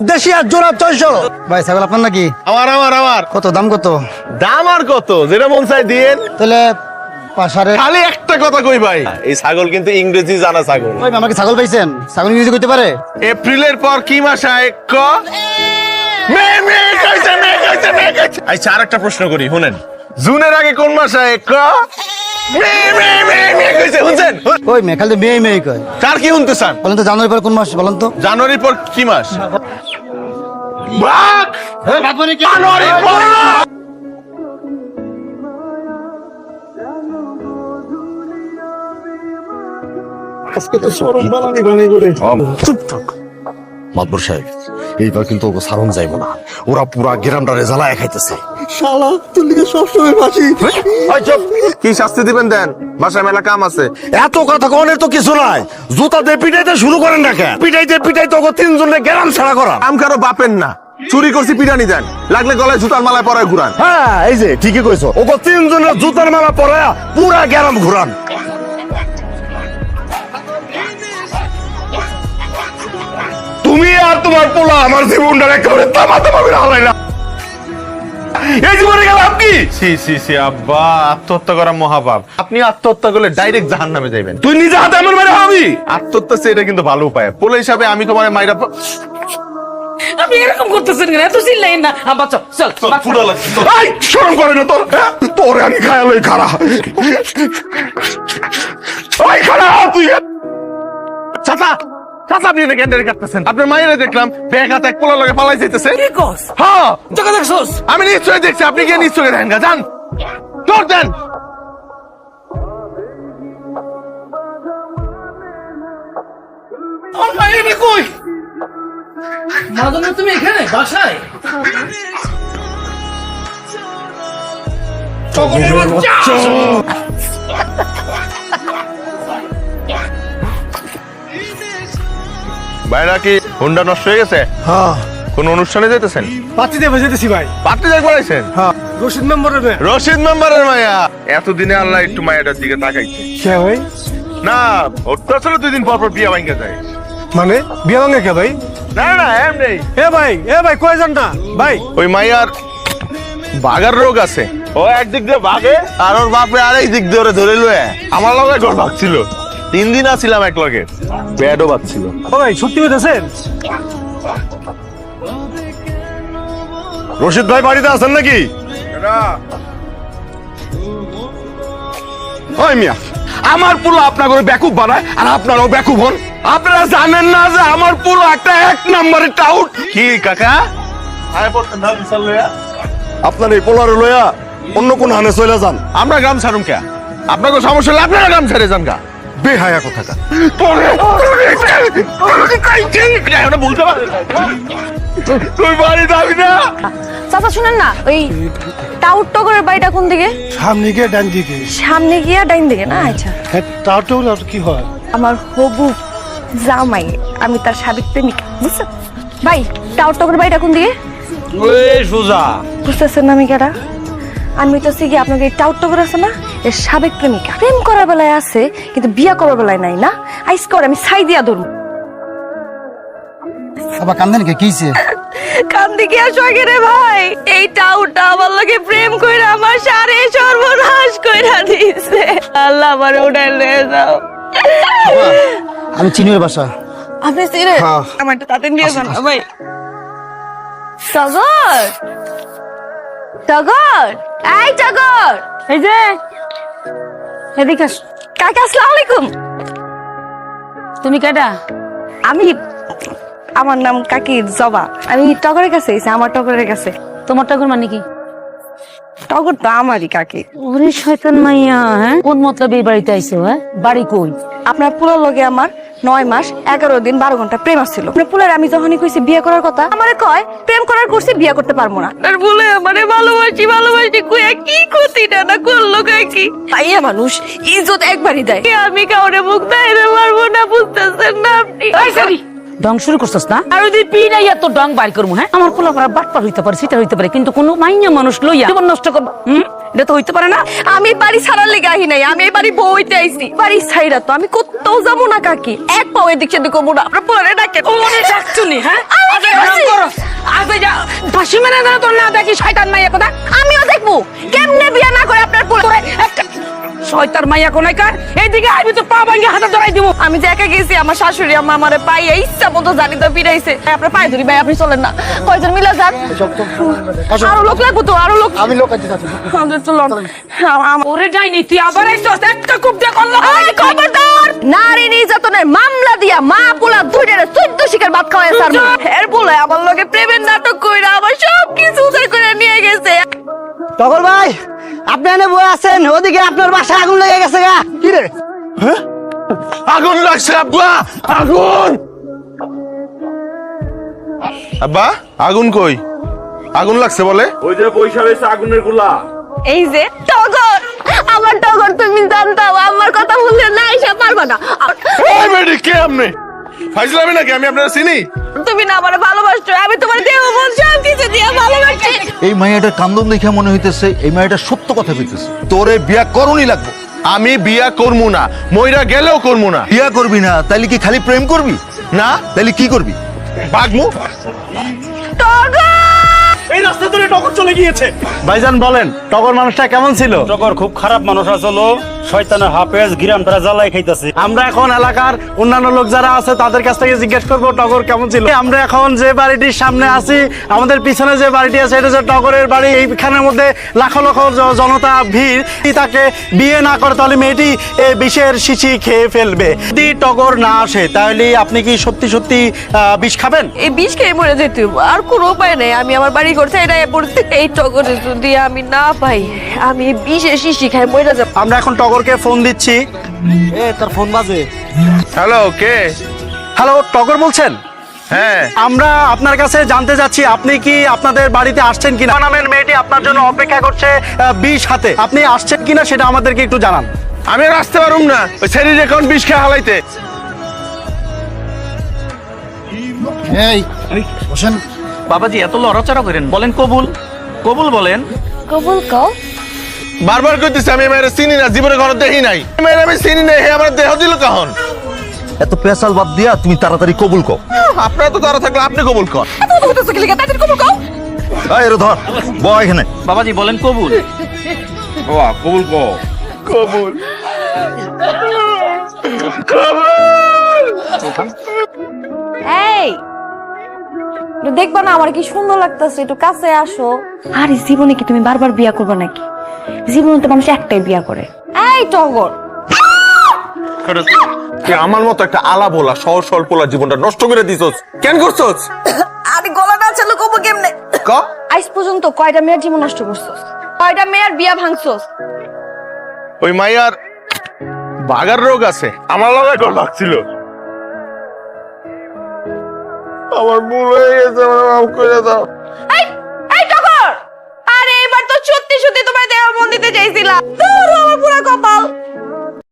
দেশি আর জোড়া ছয়শো। ভাই ছাগল আপনার নাকি? আমার আমার আমার। কত দাম কত? দাম আর কত? যেটা মন চাই দিয়েন। তাহলে পাশারে খালি একটা কথা কই ভাই। এই ছাগল কিন্তু ইংরেজি জানা ছাগল। ভাই আমাকে ছাগল পাইছেন? ছাগল ইংরেজি করতে পারে? এপ্রিলের পর কি মাস আয়? ক? মে মে কইছে মে কইছে মে কইছে। আচ্ছা আরেকটা প্রশ্ন করি শুনেন। জুনের আগে কোন মাস আয়? ক? মে মে মে মে কইছে শুনছেন ওই মেয়ে? খালি মেয়ে মেয়ে কয়। কার কি শুনতে চান বলেন তো জানুয়ারি পর কোন মাস বলেন তো। জানুয়ারির পর কি মাস? বাঘ! জানুয়ারি পর মাতবর সাহেব এইবার কিন্তু ওকে যাইব না। ওরা পুরা গ্রামটা জ্বালায় খাইতেছে। শালা তোর লিগে সবসময় ফাঁসি কি শাস্তি দিবেন দেন? বাসায় মেলা কাম আছে। এত কথা কনের তো কিছু নাই। জুতা দিয়ে পিটাইতে শুরু করেন না কেন? পিটাইতে পিটাইতে ওকে তিনজনে গ্রাম ছাড়া করা কাম কারও বাপেন না। চুরি করছি পিটানি দেন। লাগলে গলায় জুতার মালায় পরায় ঘুরান। হ্যাঁ এই যে ঠিকই কইছো। ওকে তিনজনের জুতার মালা পরে পুরা গ্রাম ঘুরান। তুমি আর তোমার পোলা আমার জীবনটা একেবারে তামা তামা করে হারাইলা। এই জীবনে গেলাম কি সি সি সি আব্বা আত্মহত্যা করা মহাপাপ। আপনি আত্মহত্যা করলে ডাইরেক্ট জাহান নামে যাইবেন। তুই নিজে হাতে আমার মেরে হবি আত্মহত্যা সে এটা কিন্তু ভালো উপায়। পোলা হিসাবে আমি তোমার মাইরা আপনি এরকম করতেছেন কেন? এত চিল্লাই না। আব্বা চল চল বাচ্চা। এই শরম করে না তোর হ্যাঁ? তোরে আমি খায়াল ওই খারা ওই খারা তুই। চাচা! চাচা আপনি এনে ক্যান্ডারে কাটতেছেন আপনার মায়েরা দেখলাম ব্যাগ হাতে এক পোলা লগে পালাই যাইতেছে। কি কস? হ্যাঁ। টাকা দেখছস আমি নিশ্চয়ই দেখছি আপনি গিয়ে নিশ্চয়ই দেখেন গা যান। তোর দেন। কই? মাদনা তুমি এখানে? বাসায়? বাচ্চা! বাইরা কি হুন্ডা নষ্ট হয়ে গেছে? হ্যাঁ। কোন অনুষ্ঠানে যেতেছেন পাতি দেবে যেতেছি ভাই। পাত্রী দেখ বলাইছেন হ্যাঁ। রশিদ মেম্বারের মেয়ে রশিদ মেম্বারের মায়া এতদিনে আল্লাহ একটু মায়াটার দিকে তাকাইছে। কে ভাই? না ওর তো আসলে দুই দিন পর পর বিয়ে ভাঙ্গে যায়। মানে? বিয়ে ভাঙে কে ভাই? না না এম নেই এ ভাই এ ভাই কয় যান না? ভাই। ওই মাইয়ার বাগার রোগ আছে। ও একদিক দিয়ে বাগে আর ওর বাপে আরেক দিক দিয়ে ওরে ধরে লয়ে। আমার লগে ঘর ভাগছিল। তিন দিন আছিলাম এক লগে। ব্যাডও বাজছিল। ও ভাই সত্যি বলতেছেন? রশিদ ভাই বাড়িতে আছেন নাকি? ওই মিয়া আমার পুরো আপনার করে ব্যাকুব বানায় আর আপনারাও ব্যাকুব হন। আপনারা জানেন না যে আমার পুরো একটা এক নম্বরের টাউট। কি কাকা? আপনার এই পোলারে লইয়া অন্য কোন হানে চলে যান। আমরা গ্রাম ছাড়ুম কে? আপনাকে সমস্যা হলে আপনারা গ্রাম ছেড়ে যান গা। বেহায়া কোথাকা এখন বলতে তুই বাড়ি যাবি না? চাচা শুনেন না ওই টাউট টগরের বাড়িটা কোন দিকে? সামনে গিয়ে ডান দিকে। সামনে গিয়া ডাইন দিকে না? আচ্ছা। হ্যাঁ কি হয়? আমার হবু জামাই আমি তার সাবেক প্রেমিকা বুঝছ? ভাই টাউট টগরের বাড়িটা কোন দিকে? বুঝতেছেন না আমি কেটা আমি তো সিগি আপনাকে এই টাউট টগর আছে না? এর সাবেক প্রেমিকা। প্রেম করার বেলায় আছে কিন্তু বিয়া করার বেলায় নাই না। আইস করে আমি ছাই দিয়া ধরবো আবার কান্দেন কে কিছে কান দিকে আসো আগে রে ভাই? এই টাউটা আমার লগে প্রেম কইরা আমার সারে সর্বনাশ কইরা দিছে। আল্লাহ আমার উড়াই লয়ে যাও। আমি চিনির বাসা। আপনি সিরে হ্যাঁ। আমার একটু তাতে নিয়ে যান ভাই। টগর টগর এই টগর এই যে এদিকে আস। কাকা আসসালামু আলাইকুম। তুমি কেডা আমি আমার নাম কাকি জবা। আমি টগরের কাছে এসে আমার টগরের কাছে। তোমার টগর মানে কি? টগর তো আমারই কাকি। ওরে শয়তান মাইয়া হ্যাঁ? কোন মতলব এই বাড়িতে আইছো হ্যাঁ? বাড়ি কই? আপনার পুরো লগে আমার নয় মাস এগারো দিন বারো ঘণ্টা প্রেম আসছিল। পুলের পুলার আমি যখনই কইছি বিয়ে করার কথা আমারে কয় প্রেম করার করছি বিয়ে করতে পারব না। আর বলে আমারে ভালোবাসি ভালোবাসি কুয়া কি ক্ষতিটা না করল কি? তাইয়া মানুষ ইজ্জত একবারই দেয়। আমি কাউরে মুখ দেয় পারব না বুঝতেছেন না আপনি? ডং শুরু করছস না? আর যদি পিড়াইয়া তো ডং বাইর করব হ্যাঁ? আমার পোলা পারা বাটপার হইতে পারে সেটা হইতে পারে কিন্তু কোনো মাইয়া মানুষ লইয়া জীবন নষ্ট করব হুম? এটা তো হইতে পারে না? আমি এই বাড়ি ছাড়ার লেগে আহি নাই আমি এই বাড়ি বইতে আইছি। বাড়ি ছাইরা তো আমি কোথাও যাব না কাকি। এক পাও এদিক সেদিক করব না আপনার পোলারে ডাকে। ওরে ডাকছুনি হ্যাঁ আজ কি এই করছি? করো আজ যা ফাঁসি মেরে দাও তোর না দেখি শয়তান মাইয়া কথা আমিও দেখব। কেমনে বিয়া না করে আপনার পোলা তোরে একটা শয়তান মাইয়া কোনাই কার এইদিকে আইবি তো পা ভাঙ্গে হাতে ধরাই দিব। আমি যে একা গেছি আমার শাশুড়ি আম্মা আমারে পাইয়ে ইচ্ছা মতো জানি তো ফিরাইছে। আপনার পায়ে ধরি ভাই আপনি চলেন না। কয়জন মিলা যান? আরও লোক লাগবো তো আরও লোক। আমি লোক আছি। আমাদের তো লন। ওরে যাইনি তুই আবার আইছস? একটা কুপ দিয়ে করল খবরদার! নারী নির্যাতনের মামলা দিয়া মা পোলা দুইটারে চোদ্দ শিকার ভাত খাওয়ায় স্যার এর বলে আমার লগে প্রেমের নাটক কইরা আমার সব কিছু উজাড় করে নিয়ে গেছে। টগর ভাই! আপনি এনে বই আছেন? ওদিকে আপনার বাসায় আগুন লেগে গেছে গা। কি রে? আগুন লাগছে আব্বা আগুন! আব্বা আগুন কই? আগুন লাগছে বলে? ওই যে পয়সা রয়েছে আগুনেরগুলা। এই যে টগর! আমার টগর তুমি জানতাম আমার কথা বললে না এসে পারবা না। এই বেডি কে আপনি? ফাইজলামি নাকি? আমি আপনারা চিনি। তুমি না আমার ভালোবাসছো আমি তোমার দেহ মন সব কিছু দিয়ে ভালোবাসি এই মাইয়াটার কান্দন দেখে মনে হইতেছে এই মাইয়াটা সত্য কথা কইতেছে। তোরে বিয়া করুনই লাগবে। আমি বিয়া করব না মইরা গেলেও করব না। বিয়া করবি না তাইলে কি খালি প্রেম করবি? না। তাইলে কি করবি? এই রাস্তা ধরে টগর চলে গিয়েছে। ভাইজান বলেন টগর মানুষটা কেমন ছিল? টগর খুব খারাপ মানুষ আসলো শয়তানের হাফেজ গিরাম তারা জ্বালাই খাইতেছে। আমরা এখন এলাকার অন্যান্য লোক যারা আছে তাদের কাছ থেকে জিজ্ঞেস করব টগর কেমন ছিল? আমরা এখন যে বাড়িটির সামনে আছি আমাদের পিছনে যে বাড়িটি আছে এটা হচ্ছে টগরের বাড়ি এইখানের মধ্যে লাখো লাখো জনতা ভিড়। তাকে বিয়ে না করে তাহলে মেয়েটি বিষের শিশি খেয়ে ফেলবে। যদি টগর না আসে তাহলে আপনি কি সত্যি সত্যি বিষ খাবেন? এই বিষ খেয়ে মরে যেতে। আর কোনো উপায় নেই আমি আমার বাড়ি করতে এটা পড়তে এই টগরে যদি আমি না পাই আমি শিশি মরে যাব। আমরা এখন টগরকে ফোন দিচ্ছি। এ তার ফোন বাজে। হ্যালো কে? হ্যালো টগর বলছেন? হ্যাঁ। আমরা আপনার কাছে জানতে চাচ্ছি আপনি কি আপনাদের বাড়িতে আসছেন কিনা? নামের মেয়েটি আপনার জন্য অপেক্ষা করছে বিষ হাতে। আপনি আসছেন কিনা সেটা আমাদেরকে একটু জানান। আমি আর আসতে পারুম না। ওই শরীরে কোন বিষ খেয়ে হালাইতে। এই বসেন। বাবাজি এত লড়াচড়া করেন বলেন কবুল। কবুল বলেন। কবুল কও। বারবার কইতেছি আমি মেয়ের চিনি না জীবনে ঘরে দেখি নাই। মেয়ের আমি চিনি নাই হে আমার দেহ দিল কখন? এত পেশাল বাদ দিয়া তুমি তাড়াতাড়ি কবুল কর আপনারা তো তারা থাকলে আপনি কবুল কর। এত কথা বলতেছো কি লিগা তাদের কবুল কও। এই ধর ব এখানে। বাবাজি বলেন কবুল। বাবা কবুল কো কবুল। এই একটু দেখবা না আমার কি সুন্দর লাগতেছে একটু কাছে আসো। আরে জীবনে কি তুমি বারবার বিয়া করবে নাকি? জীবনে তো মানুষ একটাই বিয়া করে। এই টগর। আমার মতো একটা আলা বলা সহজ সরল জীবনটা নষ্ট করে দিছস। কেন করছস? আরে গলা না চালু কবো কেমনে? ক? আজ পর্যন্ত কয়টা মেয়ের জীবন নষ্ট করছস? কয়টা মেয়ের বিয়া ভাঙছস? ওই মাইয়ার বাগার রোগ আছে। আমার লগে কর লাগছিল আমার ভুল হয়ে গেছে আমার মাফ করে দাও। এই এই টগর আরে, এবার তো সত্যি সত্যি তোমার দেওয়া মন দিতে চাইছিলাম। তোর আমার পুরো কপাল।